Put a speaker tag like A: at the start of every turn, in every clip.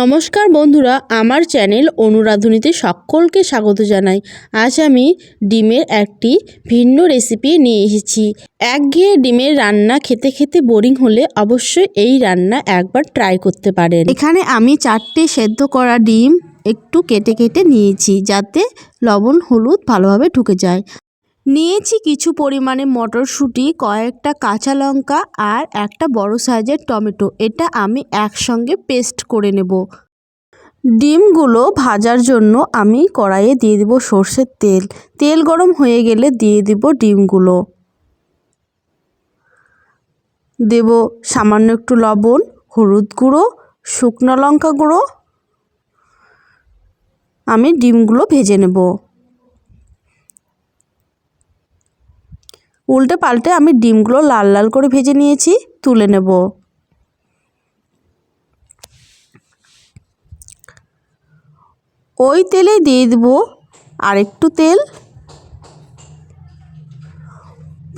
A: নমস্কার বন্ধুরা, আমার চ্যানেল অনুরাধুনীতে সকলকে স্বাগত জানাই। আজ আমি ডিমের একটি ভিন্ন রেসিপি নিয়ে এসেছি। একঘেয়ে ডিমের রান্না খেতে খেতে বোরিং হলে অবশ্যই এই রান্না একবার ট্রাই করতে পারেন। এখানে আমি চারটে সেদ্ধ করা ডিম একটু কেটে কেটে নিয়েছি, যাতে লবণ হলুদ ভালোভাবে ঢুকে যায়। নিয়েছি কিছু পরিমাণে মটরশুঁটি, কয়েকটা কাঁচা লঙ্কা আর একটা বড় সাইজের টমেটো। এটা আমি একসঙ্গে পেস্ট করে নেব। ডিমগুলো ভাজার জন্য আমি কড়াইয়ে দিয়ে দিব সর্ষের তেল। তেল গরম হয়ে গেলে দিয়ে দিব ডিমগুলো। দেব সামান্য একটু লবণ, হলুদ গুঁড়ো, শুকনো লঙ্কা গুঁড়ো। আমি ডিমগুলো ভেজে নেব। উল্টে পাল্টে আমি ডিমগুলো লাল লাল করে ভেজে নিয়েছি, তুলে নেব। ওই তেলে দিয়ে দেবো আরেকটু তেল।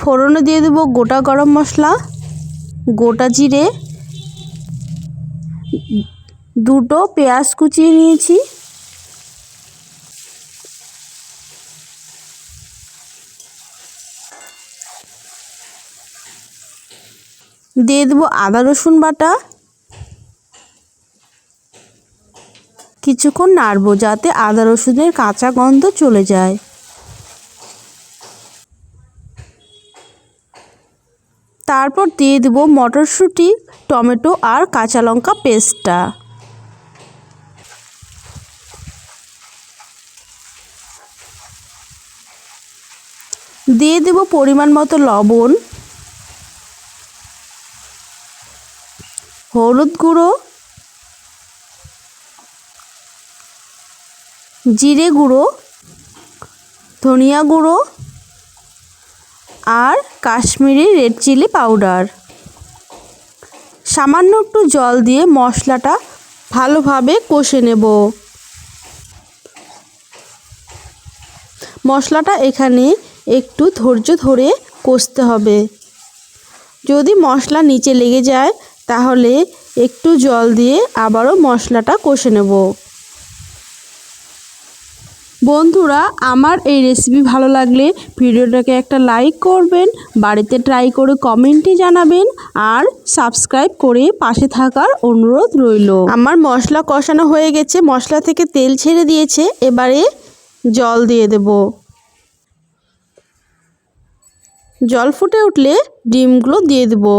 A: ফোড়নে দিয়ে দেবো গোটা গরম মশলা, গোটা জিরে, দুটো পেঁয়াজ কুচিয়ে নিয়েছি। দিয়ে দেবো আদা রসুন বাটা। কিছুক্ষণ নাড়বো যাতে আদা রসুনের কাঁচা গন্ধ চলে যায়। তারপর দিয়ে দেবো মটরশুঁটি, টমেটো আর কাঁচা লঙ্কা পেস্টটা। দিয়ে দেবো পরিমাণ মতো লবণ। হলুদ গুঁড়ো, জিরে গুঁড়ো, ধনিয়া গুঁড়ো আর কাশ্মীরি রেড চিলি পাউডার। সামান্য একটু জল দিয়ে মশলাটা ভালোভাবে কষে নেব। মশলাটা এখানে একটু ধৈর্য ধরে কষতে হবে। যদি মশলা নিচে লেগে যায় তাহলে একটু জল দিয়ে আবারও মশলাটা কষে নেব। বন্ধুরা, আমার এই রেসিপি ভালো লাগলে ভিডিওটাকে একটা লাইক করবেন, বাড়িতে ট্রাই করে কমেন্টে জানাবেন আর সাবস্ক্রাইব করে পাশে থাকার অনুরোধ রইল। আমার মশলা কষানো হয়ে গেছে, মশলা থেকে তেল ছেড়ে দিয়েছে, এবারে জল দিয়ে দেব। জল ফুটে উঠলে ডিমগুলো দিয়ে দেবো।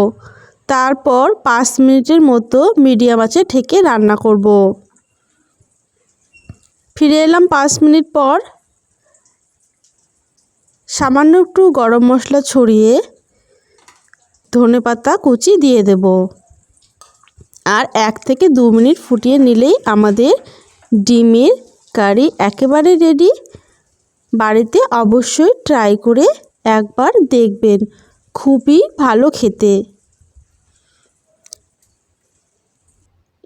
A: তারপর পাঁচ মিনিটের মতো মিডিয়াম আছে ঠেকে রান্না করব। ফিরে এলাম পাঁচ মিনিট পর। সামান্য একটু গরম মশলা ছড়িয়ে ধনে পাতা কুচি দিয়ে দেব। আর এক থেকে দু মিনিট ফুটিয়ে নিলেই আমাদের ডিমের কারি একেবারে রেডি বাড়িতে অবশ্যই ট্রাই করে একবার দেখবেন। খুবই ভালো খেতে।